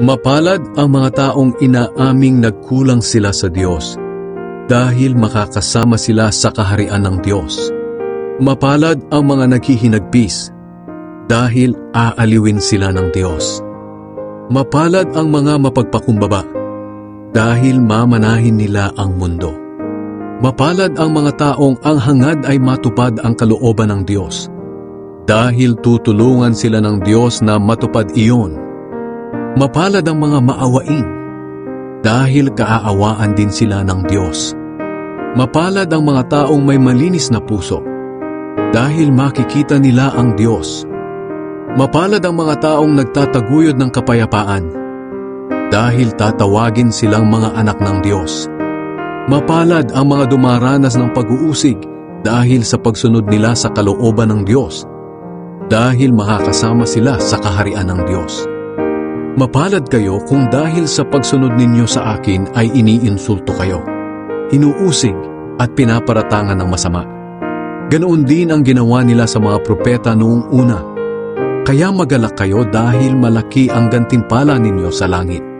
Mapalad ang mga taong inaaming nagkulang sila sa Diyos dahil makakasama sila sa kaharian ng Diyos. Mapalad ang mga naghihinagpis dahil aaliwin sila ng Diyos. Mapalad ang mga mapagpakumbaba dahil mamanahin nila ang mundo. Mapalad ang mga taong ang hangad ay matupad ang kalooban ng Diyos dahil tutulungan sila ng Diyos na matupad iyon. Mapalad ang mga maawain dahil kaaawaan din sila ng Diyos. Mapalad ang mga taong may malinis na puso dahil makikita nila ang Diyos. Mapalad ang mga taong nagtataguyod ng kapayapaan dahil tatawagin silang mga anak ng Diyos. Mapalad ang mga dumaranas ng pag-uusig dahil sa pagsunod nila sa kalooban ng Diyos dahil makakasama sila sa kaharian ng Diyos. Mapalad kayo kung dahil sa pagsunod ninyo sa akin ay iniinsulto kayo, inuusig at pinaparatangan ng masama. Ganoon din ang ginawa nila sa mga propeta noong una. Kaya magalak kayo dahil malaki ang gantimpala ninyo sa langit.